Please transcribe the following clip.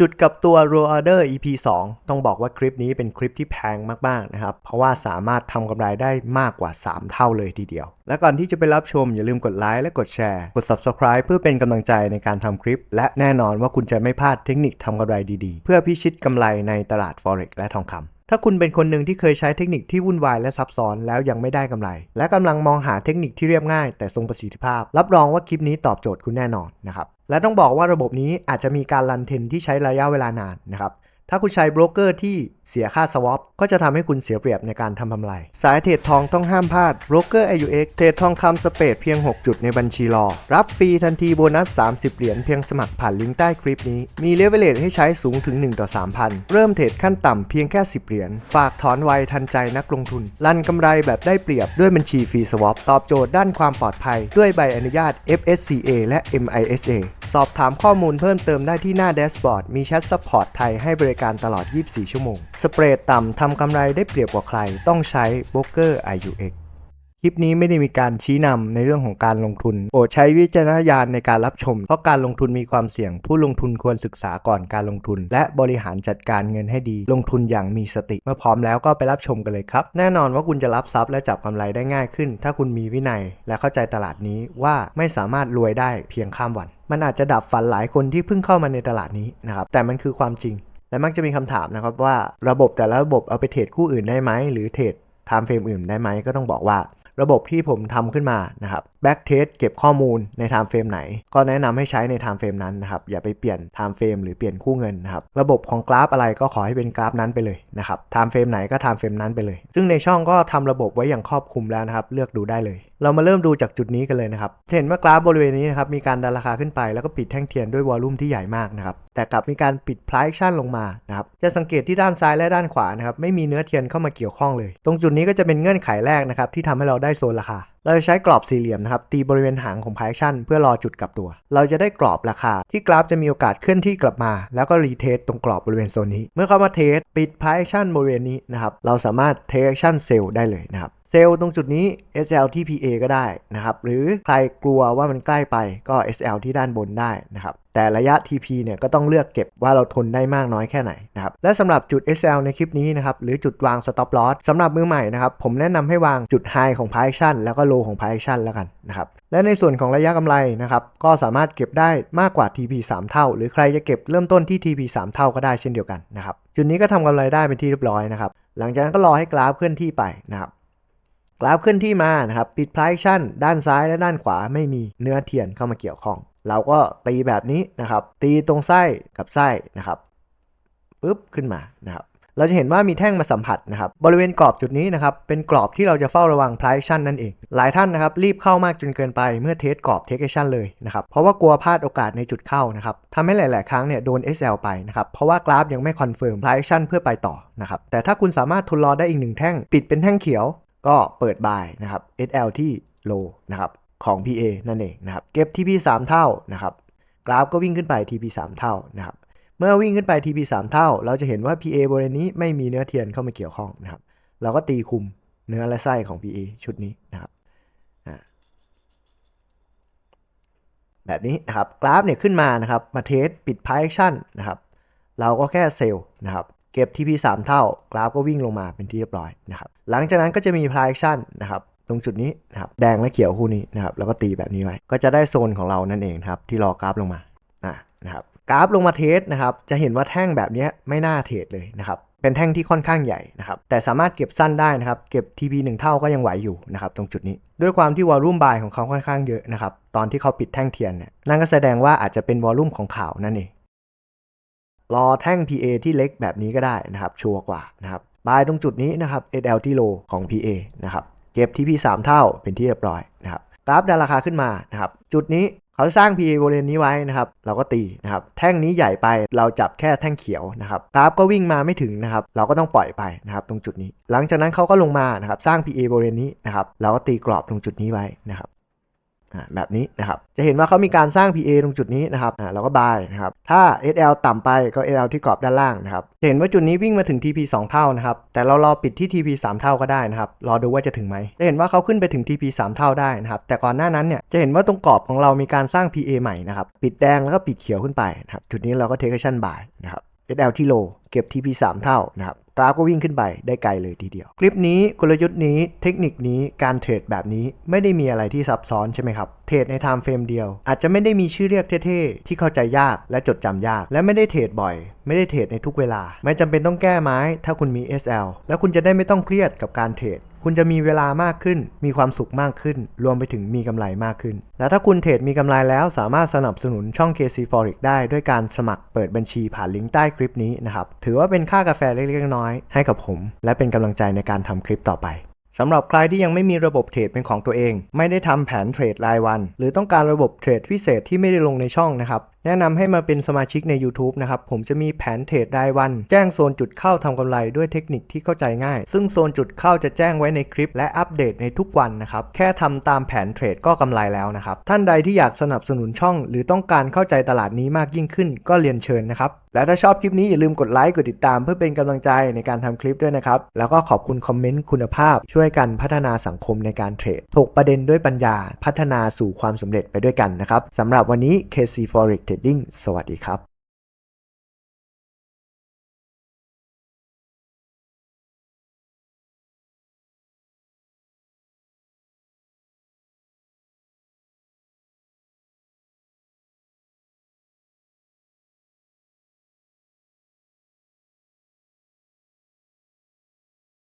จุดกับตัว Raw Order EP 2 ต้องบอกว่าคลิปนี้เป็นคลิปที่แพงมาก ๆ นะครับ เพราะว่าสามารถทำกำไรได้มากกว่า 3 เท่าเลยทีเดียว และก่อนที่จะไปรับชมอย่าลืมกดไลค์และกดแชร์ กด Subscribe เพื่อเป็นกำลังใจในการทำคลิป และแน่นอนว่าคุณจะไม่พลาดเทคนิคทำกำไรดี ๆ เพื่อพิชิตกำไรในตลาด Forex และทองคำ ถ้าคุณเป็นคนหนึ่งที่เคยใช้เทคนิคที่วุ่นวายและซับซ้อนแล้วยังไม่ได้กำไร และกำลังมองหาเทคนิคที่เรียบง่าย แต่ทรงประสิทธิภาพ รับรองว่าคลิปนี้ตอบโจทย์คุณแน่นอนนะครับและต้องบอกว่าระบบนี้อาจจะมีการรันเทนที่ใช้ระยะเวลานานนะครับ ถ้าคุณใช้โบรกเกอร์ที่เสียค่าสวอปก็จะทำให้คุณเสียเปรียบในการทำกำไร สายเทรดทองต้องห้ามพลาดโบรกเกอร์ IUX เทรดทองคำสเปดเพียง 6 จุดในบัญชีรอ รับฟรีทันทีโบนัส 30 เหรียญเพียงสมัครผ่านลิงก์ใต้คลิปนี้ มีเลเวลเลทให้ใช้สูงถึง 1 ต่อ 3,000 เริ่มเทรดขั้นต่ำเพียงแค่ 10 เหรียญ ฝากถอนไวทันใจนักลงทุน รันกำไรแบบได้เปรียบด้วยบัญชีฟรีสวอปตอบโจทย์ด้านความปลอดภัย ด้วยใบอนุญาต FSCA และ MISA สอบถามข้อมูลเพิ่มเติมได้ที่หน้าแดชบอร์ดมีแชทซัพพอร์ตไทยให้บริการตลอด 24 ชั่วโมง สเปรดต่ำทำกำไรได้เปรียบกว่าใคร ต้องใช้โบรกเกอร์ IUX ลิปนี้ไม่ได้มีการชี้นำในเรื่องของการลงทุน โปรดใช้วิจารณญาณในการรับชม เพราะการลงทุนมีความเสี่ยง ผู้ลงทุนควรศึกษาก่อนการลงทุน และบริหารจัดการเงินให้ดี ลงทุนอย่างมีสติ เมื่อพร้อมแล้วก็ไปรับชมกันเลยครับ แน่นอนว่าคุณจะรับทรัพย์และจับกำไรได้ง่ายขึ้น ถ้าคุณมีวินัย และเข้าใจตลาดนี้ว่าไม่สามารถรวยได้เพียงข้ามวัน มันอาจจะดับฝันหลายคนที่เพิ่งเข้ามาในตลาดนี้นะครับ แต่มันคือความจริง และมักจะมีคำถามนะครับว่าระบบแต่ละระบบเอาไปเทรดคู่อื่นได้ไหมหรือเทรดไทม์เฟรมอื่นได้ไหมก็ต้องบอกว่า ระบบที่ผมทำขึ้นมานะครับแบ็กเทสเก็บข้อมูลในไทม์เฟรมไหน ก็แนะนำให้ใช้ในไทม์เฟรมนั้นนะครับ อย่าไปเปลี่ยนไทม์เฟรมหรือเปลี่ยนคู่เงินนะครับ ระบบของกราฟอะไรก็ขอให้เป็นกราฟนั้นไปเลยนะครับไทม์เฟรมไหนก็ไทม์เฟรมนั้นไปเลย ซึ่งในช่องก็ทำระบบไว้อย่างครอบคลุมแล้วนะครับ เลือกดูได้เลย เรามาเริ่มดูจากจุดนี้กันเลยนะครับเห็นว่ากราฟบริเวณนี้นะครับมีการดันราคาขึ้นไปแล้วก็ปิดแท่งเทียนด้วยวอลลุ่มที่ใหญ่มากนะครับแต่กลับมีการปิด price action ลงมานะครับจะสังเกตที่ด้านซ้ายและด้านขวานะครับไม่มีเนื้อเทียนเข้ามาเกี่ยวข้องเลย ตรงจุดนี้ก็จะเป็นเงื่อนไขแรกนะครับที่ทำให้เราได้โซนราคาเราจะใช้กรอบสี่เหลี่ยมนะครับตีบริเวณหางของ price action เพื่อรอจุดกลับตัว เราจะได้กรอบราคา ที่กราฟจะมีโอกาสเคลื่อนที่กลับมา แล้วก็รีเทสตรงกรอบบริเวณโซนนี้ เมื่อเข้ามาเทสปิด price action บริเวณนี้นะครับเราสามารถ take action sell ได้เลยนะครับเซลล์ตรงจุดนี้ SL ที่ PA ก็ได้นะครับ หรือใครกลัวว่ามันใกล้ไปก็ SL ที่ด้านบนได้นะครับ แต่ระยะ TP เนี่ยก็ต้องเลือกเก็บว่าเราทนได้มากน้อยแค่ไหนนะครับ และสำหรับจุด SL ในคลิปนี้นะครับ หรือจุดวาง stop loss สำหรับมือใหม่นะครับ ผมแนะนำให้วางจุด high ของ price action แล้วก็ low ของ price action แล้วกันนะครับ และในส่วนของระยะกำไรนะครับ ก็สามารถเก็บได้มากกว่า TP 3 เท่า หรือใครจะเก็บเริ่มต้นที่ TP 3 เท่าก็ได้เช่นเดียวกันนะครับ จุดนี้ก็ทำกำไรได้เป็นที่เรียบร้อยนะครับ หลังจากนั้นก็รอให้กราฟเคลื่อนที่ไปนะครับ ราฟเคลื่อนที่มานะครับปิด price action ด้านซ้ายและด้านขวาไม่มีเนื้อเทียนเข้ามาเกี่ยวข้อง เราก็ตีแบบนี้นะครับ ตีตรงไส้กับไส้นะครับปุ๊บขึ้นมานะครับเราจะเห็นว่ามีแท่งมาสัมผัสนะครับ บริเวณกรอบจุดนี้นะครับ เป็นกรอบที่เราจะเฝ้าระวัง price action นั่นเอง หลายท่านนะครับ รีบเข้ามากจนเกินไปเมื่อเทสกรอบ take action เลยนะครับ เพราะว่ากลัวพลาดโอกาสในจุดเข้านะครับทำให้หลาย ๆ ครั้งเนี่ยโดน SL ไปนะครับ เพราะว่ากราฟยังไม่คอนเฟิร์ม price action เพื่อไปต่อนะครับ แต่ถ้าคุณสามารถทนรอได้อีกหนึ่งแท่ง ปิดเป็นแท่งเขียว ก็เปิดบายนะครับ SL ที่ low นะครับของ PA นั่นเองนะครับเก็บ TP 3 เท่านะครับกราฟก็วิ่งขึ้นไป TP 3 เท่านะครับเมื่อวิ่งขึ้นไป TP 3 เท่า เราจะเห็นว่า PA บริเวณนี้ไม่มีเนื้อเทียนเข้ามาเกี่ยวข้องนะครับเราก็ตีคุมเนื้อและไส้ของ PA ชุดนี้นะครับแบบนี้นะครับกราฟเนี่ยขึ้นมานะครับมาเทสปิด price action นะครับเราก็แค่เซลล์นะครับ เก็บ TP 3เท่า กราฟก็วิ่งลงมาเป็นที่เรียบร้อยนะครับหลังจากนั้นก็จะมี price action นะครับตรงจุดนี้นะครับแดงและเขียวคู่นี้นะครับแล้วก็ตีแบบนี้ไว้ก็จะได้โซนของเรานั่นเองครับที่รอกราฟลงมาอะนะครับกราฟลงมาเทสนะครับจะเห็นว่าแท่งแบบนี้ไม่น่าเทรดเลยนะครับเป็นแท่งที่ค่อนข้างใหญ่นะครับแต่สามารถเก็บสั้นได้นะครับเก็บ TP 1เท่าก็ยังไหวอยู่นะครับตรงจุดนี้ ด้วยความที่วอลลุ่มบายของเขาค่อนข้างเยอะนะครับตอนที่เขาปิดแท่งเทียนเนี่ยนั่นก็แสดงว่าอาจจะเป็นวอลลุ่มของข่าวนั่นเอง รอแท่ง PA ที่เล็กแบบนี้ก็ได้นะครับ ชัวร์กว่านะครับบายตรงจุดนี้นะครับ SL ที่ low ของ PA นะครับเก็บที่ P 3เท่าเป็นที่เรียบร้อยนะครับกราฟดันราคาขึ้นมานะครับจุดนี้เขาสร้าง PA บริเวณนี้ไว้นะครับ เราก็ตีนะครับ แท่งนี้ใหญ่ไปเราจับแค่แท่งเขียวนะครับกราฟก็วิ่งมาไม่ถึงนะครับ เราก็ต้องปล่อยไปนะครับตรงจุดนี้ หลังจากนั้นเขาก็ลงมานะครับ สร้าง PA บริเวณนี้นะครับ เราก็ตีกรอบตรงจุดนี้ไว้นะครับ แบบนี้นะครับ จะเห็นว่าเขามีการสร้าง PA ตรงจุดนี้นะครับเราก็ buy นะครับ ถ้า SL ต่ำไปก็ SL ที่กรอบด้านล่างนะครับ จะเห็นว่าจุดนี้วิ่งมาถึง TP 2 เท่านะครับ แต่เรารอปิดที่ TP 3 เท่าก็ได้นะครับ รอดูว่าจะถึงไหม จะเห็นว่าเขาขึ้นไปถึง TP 3 เท่าได้นะครับ แต่ก่อนหน้านั้นเนี่ย จะเห็นว่าตรงกรอบของเรามีการสร้าง PA ใหม่นะครับ ปิดแดงแล้วก็ปิดเขียวขึ้นไปนะครับ จุดนี้เราก็ take action buy นะครับ SL ที่ low เก็บ TP 3 เท่านะครับ กราฟก็วิ่งขึ้นไปได้ไกลเลยทีเดียว คลิปนี้กลยุทธ์นี้เทคนิคนี้การเทรดแบบนี้ไม่ได้มีอะไรที่ซับซ้อนใช่ไหมครับ เทรดในไทม์เฟรมเดียว อาจจะไม่ได้มีชื่อเรียกเท่ๆ ที่เข้าใจยากและจดจำยาก และไม่ได้เทรดบ่อย ไม่ได้เทรดในทุกเวลา ไม่จำเป็นต้องแก้ไม้ ถ้าคุณมี SL แล้วคุณจะได้ไม่ต้องเครียดกับการเทรด คุณจะมีเวลามากขึ้น มีความสุขมากขึ้น รวมไปถึงมีกำไรมากขึ้น และถ้าคุณเทรดมีกำไรแล้วสามารถสนับสนุนช่อง KC Forex ได้ด้วยการสมัครเปิดบัญชีผ่านลิงก์ใต้คลิปนี้นะครับ ถือว่าเป็นค่ากาแฟเล็กๆน้อยๆให้กับผม และเป็นกำลังใจในการทำคลิปต่อไปสำหรับใครที่ยังไม่มีระบบเทรดเป็นของตัวเอง ไม่ได้ทำแผนเทรดรายวัน หรือต้องการระบบเทรดพิเศษที่ไม่ได้ลงในช่องนะครับ แนะนำให้มาเป็นสมาชิกใน YouTube นะครับ ผมจะมีแผนเทรดรายวัน แจ้งโซนจุดเข้าทำกำไรด้วยเทคนิคที่เข้าใจง่าย ซึ่งโซนจุดเข้าจะแจ้งไว้ในคลิปและอัปเดตในทุกวันนะครับ แค่ทำตามแผนเทรดก็กำไรแล้วนะครับ ท่านใดที่อยากสนับสนุนช่อง หรือต้องการเข้าใจตลาดนี้มากยิ่งขึ้น ก็เรียนเชิญนะครับ และถ้าชอบคลิปนี้อย่าลืมกดไลค์ กดติดตามเพื่อเป็นกำลังใจในการทำคลิปด้วยนะครับ แล้วก็ขอบคุณคอมเมนต์คุณภาพ ช่วยกันพัฒนาสังคมในการเทรดถกประเด็นด้วยปัญญา พัฒนาสู่ความสำเร็จไปด้วยกันนะครับสำหรับวันนี้ KC Forex Trading สวัสดีครับ